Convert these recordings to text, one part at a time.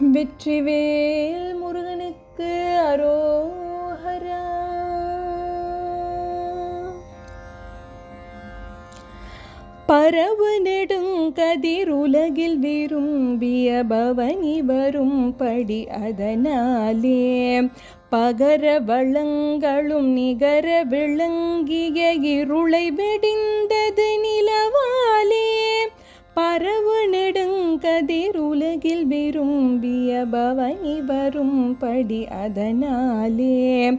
வெற்றிவேல் முருகனுக்கு அரோஹரா. பரவு நெடுங்கதிருலகில் விரும்பிய பவனி வரும்படி அதனாலே பகர வளங்களும் நிகர விளங்கிய இருளை வெடிந்தது நிலா. நெடுங்கதிருலகில் விரும்பிய பவனி வரும்படி அதனாலே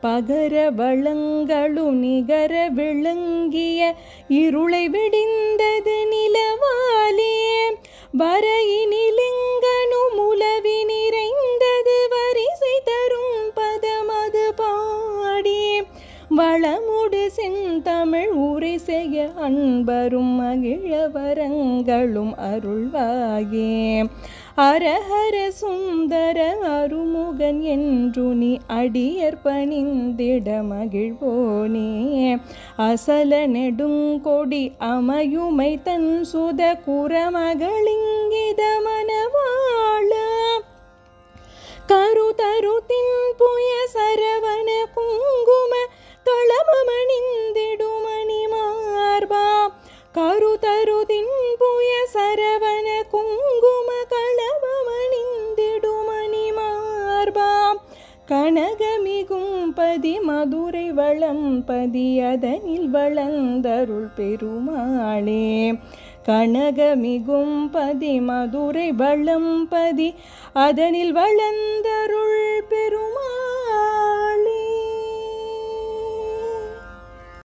பகர வளங்களு நிகர விளங்கிய இருளை விடிந்தது நிலவாலே. வரையினிலிங்கனும் முலவி நிறைந்தது வரிசை தரும் பதமது பாடி வளமு செந்தமிழ் உரை செய்ய அன்பரும் மகிழவரங்களும் அருள்வாயே. அரஹர சுந்தர அருமுகன் என்று நீ அடியர் பணிந்திட மகிழ்வோனே. அசல நெடுங்கொடி அமையுமை தன் சுத குரமகளிங்கித மனவாள. கருதருதி கருதரு தின்புய சரவண குங்கும களமணிந்திடுமணி மார்பா கனகமிகும் பதி மதுரை வளம் பதி அதனில் வளர்ந்தருள் பெருமாளே. கனகமிகும் பதி மதுரை வளம் பதி அதனில் வளர்ந்தருள் பெருமாள்